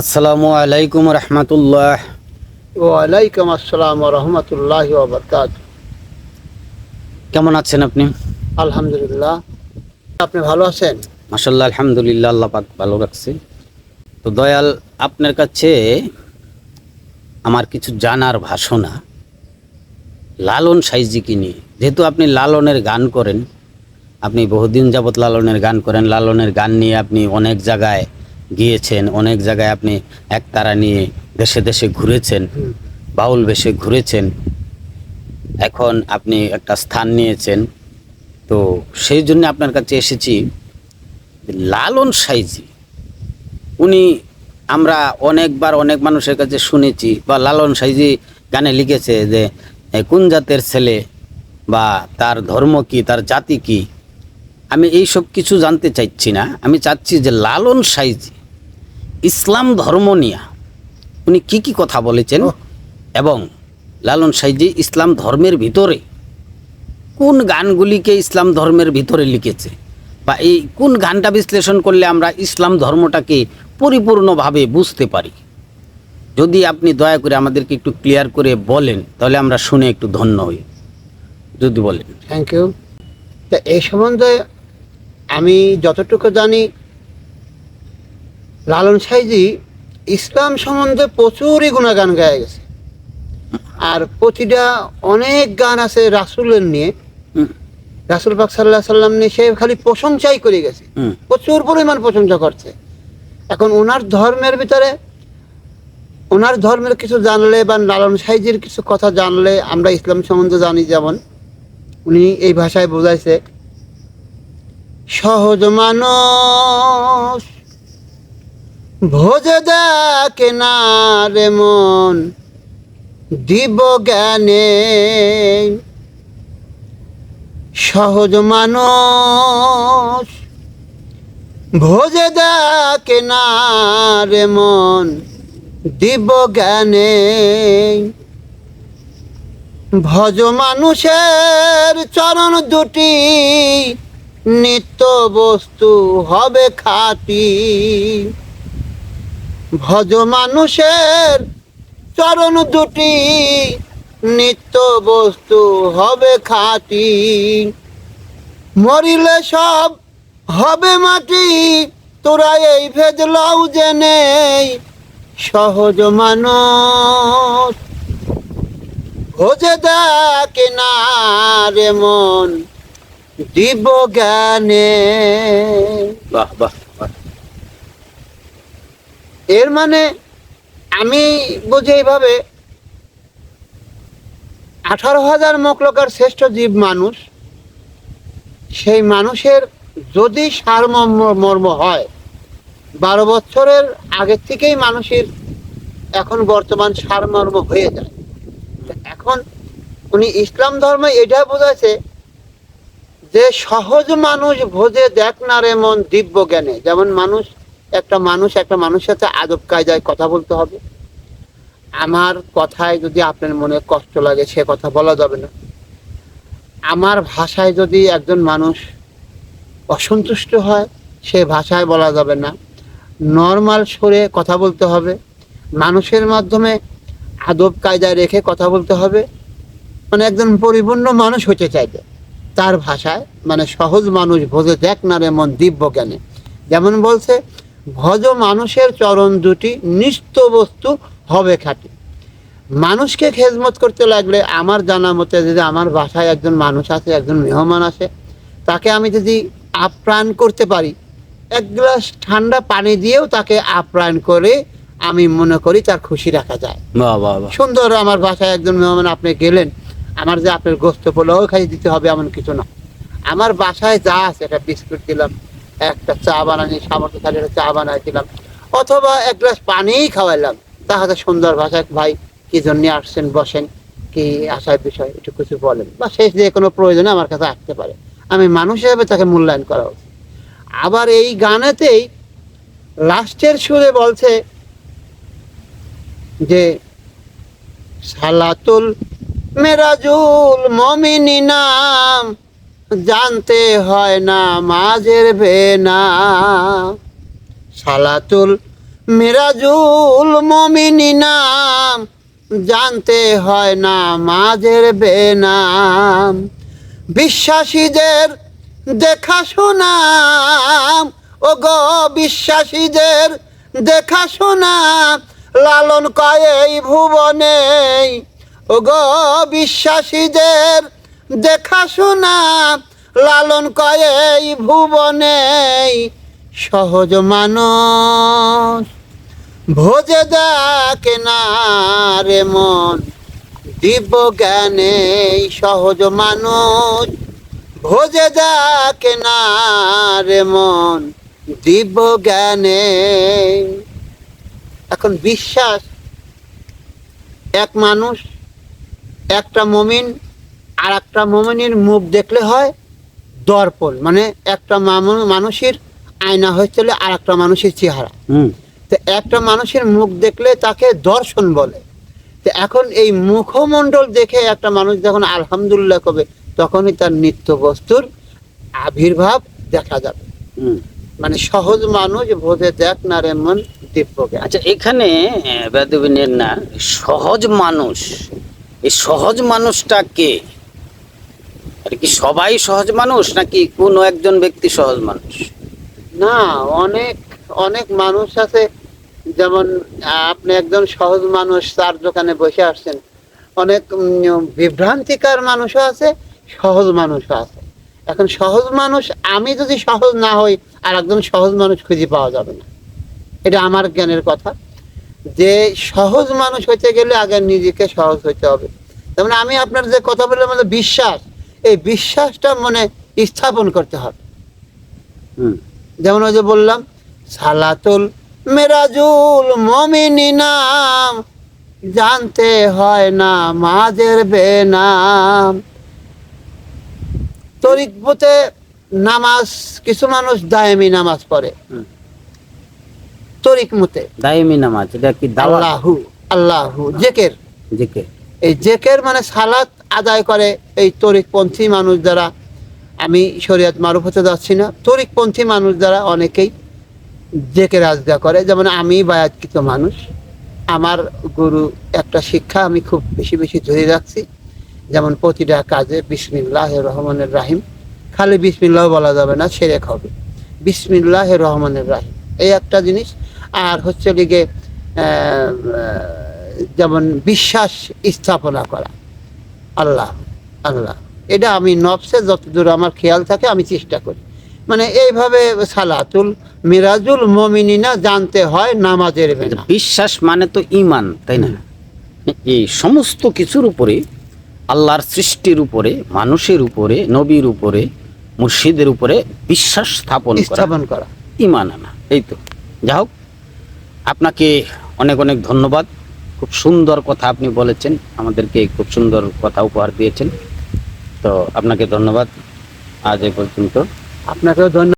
আসসালামু আলাইকুম রহমতুল্লাহ। ওয়ালাইকুম আসসালাম রহমতুল্লাহ বরকাত। কেমন আছেন আপনি? আলহামদুলিল্লাহ। আপনি ভালো আছেন? মাসাল্লাহ আলহামদুলিল্লাহ আল্লাহ পাক ভালো রাখছে। তো দয়াল আপনার কাছে আমার কিছু জানার ভাষণা। লালন সাইজিকে নিয়ে? যেহেতু আপনি লালনের গান করেন আপনি বহুদিন যাবৎ লালনের গান করেন লালনের গান নিয়ে আপনি অনেক জায়গায় গিয়েছেন, অনেক জায়গায় আপনি একতারা নিয়ে দেশে দেশে ঘুরেছেন, বাউল বেশে ঘুরেছেন। এখন আপনি একটা স্থান নিয়েছেন। তো সেই জন্য আপনার কাছে এসেছি লালন সাইজি। উনি আমরা অনেকবার অনেক মানুষের কাছে শুনেছি বা লালন সাইজি গানে লিখেছে যে কোন জাতের ছেলে বা তার ধর্ম কি, তার জাতি কি? আমি এই সব কিছু জানতে চাইছি না। আমি চাচ্ছি যে লালন সাইজি ইসলাম ধর্ম নিয়ে। উনি কি কি কথা বলেছেন এবং লালন সাইজি ইসলাম ধর্মের ভিতরে কোন গানগুলিকে ইসলাম ধর্মের ভিতরে লিখেছে বা এই কোন গানটা বিশ্লেষণ করলে আমরা ইসলাম ধর্মটাকে পরিপূর্ণভাবে বুঝতে পারি? যদি আপনি দয়া করে আমাদেরকে একটু ক্লিয়ার করে বলেন তাহলে আমরা শুনে একটু ধন্য হই। যদি বলেন। থ্যাংক ইউ তা এই সম্বন্ধে আমি যতটুকু জানি লালন সাইজি ইসলাম সম্বন্ধে প্রচুরই গুণাগান গায়ে গেছে। আর প্রতিটা অনেক গান আছে রাসুলের নিয়ে। রাসুল পাক সাল্লাহ সাল্লাম নিয়ে সে খালি প্রশংসাই করে গেছে। প্রচুর পরিমাণ প্রশংসা করছে। এখন ওনার ধর্মের ভিতরে ওনার ধর্মের কিছু জানলে বা লালন সাইজির কিছু কথা জানলে আমরা ইসলাম সম্বন্ধে জানি যেমন উনি এই ভাষায় বোঝাইছে সহজ মানুষ ভোজে দেখে না রে মন, দিব জ্ঞানে। সহজ মানুষ, ভোজে দেখে না রে মন, দিব জ্ঞানে। ভজ মানুষের চরণ দুটি, নিত্য বস্তু হবে খাটি। ভজ মানুষের চরণ দুটি, নিত্য বস্তু হবে খাটি। মরিলে সব হবে মাটি, তোরা এই ভেদ লাউ জেনে সহজ মানুষ। খোঁজে দেখে না রে মন, দিব জ্ঞানে। বাহ বাহ। এর মানে আমি বুঝি এইভাবে আঠারো হাজার মকলকার শ্রেষ্ঠ জীব মানুষ, সেই মানুষের যদি সারমর্ম, মর্ম হয়, বারো বছরের আগের থেকেই মানুষের এখন বর্তমান সারমর্ম হয়ে যায়। এখন উনি ইসলাম ধর্মে এটা বোঝাচ্ছে যে সহজ মানুষ ভোজে দেখ না রে মন দিব্য জ্ঞানে। যেমন মানুষ একটা মানুষ একটা মানুষের সাথে আদব কায়দায় কথা বলতে হবে। আমার কথায় যদি আপনার মনে কষ্ট লাগে, সে কথা বলা যাবে না। আমার ভাষায় যদি একজন মানুষ অসন্তুষ্ট হয়, সে ভাষায় বলা যাবে না। নর্মাল সরে কথা বলতে হবে। মানুষের মাধ্যমে আদব কায়দায় রেখে কথা বলতে হবে। মানে একজন পরিপূর্ণ মানুষ হতে চাইবে। তার ভাষায় মানে সহজ মানুষ বোঝে দেখ না রে মন দিব্য জ্ঞানে। যেমন বলছে ভজ মানুষের চরণ দুটি নিত্য বস্তু হবে খাঁটি। মানুষকে খেজমত করতে লাগলে আমার জানা মতে যদি আমার বাসায় একজন মানুষ আছে একজন মেহমান আছে তাকে আমি যদি আপ্যায়ন করতে পারি এক গ্লাস ঠান্ডা পানি দিয়েও তাকে আপ্যায়ন করে আমি মনে করি তার খুশি রাখা যায়। সুন্দর আমার বাসায় একজন মেহমান আপনি গেলেন আমার যে আপনার গোস্ত পোলাও খাই দিতে হবে এমন কিছু না। আমার বাসায় যা আছে একটা বিস্কুট দিলাম একটা চা বানানি সামর্থ্য থাকলে একটা চা বানাই দিলাম অথবা এক গ্লাস পানিই খাওয়াইলাম। তাহলে সুন্দর ভাষায় ভাই, কি জন্য আসছেন, বসেন? কি আসার বিষয়? একটু কিছু বলেন। বা শেষ যে কোনো প্রয়োজনে আমার কাছে আসতে পারে। আমি মানুষ হিসেবে তাকে মূল্যায়ন করা উচিত আবার এই গানেতেই লাস্টের সুরে বলছে যে, সালাতুল মেরাজুল মমিনী নাম জানতে হয় না মাঝের ভেনা। সালাতুল মিরাজুল মমিনী নাম, জানতে হয় না মাঝের বেনাম বিশ্বাসীদের দেখা শোনাম ও গো বিশ্বাসীদের দেখা শোনা লালন কয় ভুবনে ও গো বিশ্বাসীদের দেখা শোনা লালন কয় ভুবনে সহজ মানুষ। ভোজে দেখে না রে মন, দিব্য জ্ঞানে সহজ মানুষ। ভোজে দেখে না রে মন, দিব্য জ্ঞানে। এখন বিশ্বাস, এক মানুষ, একটা মমিন আর একটা মমিনের মুখ দেখলে হয় দর্পণ। মানে একটা মানুষের আয়না হচ্ছে আর একটা মানুষের চেহারা। হুম। তো একটা মানুষের মুখ দেখলে তাকে দর্শন বলে। তো এখন এই মুখমণ্ডল দেখে একটা মানুষ যখন আলহামদুলিল্লাহ কবে তখনই তার নিত্য বস্তুর আবির্ভাব দেখা যাবে। হুম। মানে সহজ মানুষ বোধে দেখ না রে মন দিব্যকে। আচ্ছা এখানে বেদবিনের না সহজ মানুষ এই সহজ মানুষটা কে আর কি সবাই সহজ মানুষ নাকি কোনো একজন ব্যক্তি সহজ মানুষ? না, অনেক অনেক মানুষ আছে, যেমন আপনি একজন সহজ মানুষ তার দোকানে বসে আসছেন। অনেক বিভ্রান্তিকার মানুষও আছে, সহজ মানুষও আছে। এখন সহজ মানুষ, আমি যদি সহজ না হই, আর একজন সহজ মানুষ খুঁজে পাওয়া যাবে না। এটা আমার জ্ঞানের কথা। যে সহজ মানুষ হইতে গেলে আগে নিজেকে সহজ হইতে হবে। যেমন আমি আপনার যে কথা বললাম মানে বিশ্বাস। এই বিশ্বাসটা মনে স্থাপন করতে হবে। যেমন ওই যে বললাম সালাতুল মেরাজুল মমিনী নাম জানতে হয় না মাঝের বেনাম। তরিকবতে নামাজ কিছু মানুষ দায়মি নামাজ পড়ে। হুম। তরিক মতে দায়মি নামাজ এটা কি আল্লাহু আল্লাহু জেকের। জিকে এই জেকের মানে সালাত আদায় করে এই তরিকপন্থী মানুষ দ্বারা। আমি শরীয়ত মারুফ হতে যাচ্ছি না। তরিকপন্থী মানুষ দ্বারা অনেকেই জেকের আজগা করে। যেমন আমি বায়াতকৃত মানুষ। আমার গুরু একটা শিক্ষা আমি খুব বেশি বেশি ধরে রাখছি। যেমন প্রতিটা কাজে বিসমিল্লাহ রহমানের রাহিম। খালি বিসমিল্লাহ বলা যাবে না, সেরেক হবে। বিসমিল্লাহ রহমানের রাহিম। এই একটা জিনিস। আর হচ্ছে লিগে যেমন বিশ্বাস স্থাপনা করা। আল্লাহ আল্লাহ। এটা আমি নবসে যতদূর আমার খেয়াল থাকে আমি চেষ্টা করি। মানে এইভাবে সালাতুল মিরাজুল মমিনিনা জানতে হয় নামাজের বিশ্বাস মানে তো ইমান তাই না? এই সমস্ত কিছুর উপরে আল্লাহর সৃষ্টির উপরে মানুষের উপরে নবীর উপরে মুর্শিদের উপরে বিশ্বাস স্থাপন স্থাপন করা। ইমান আনা এই তো। যা হোক আপনাকে অনেক অনেক ধন্যবাদ। খুব সুন্দর কথা আপনি বলেছেন। আমাদেরকে খুব সুন্দর কথা উপহার দিয়েছেন। তো আপনাকে ধন্যবাদ। আজ এ পর্যন্ত। আপনাকেও ধন্যবাদ।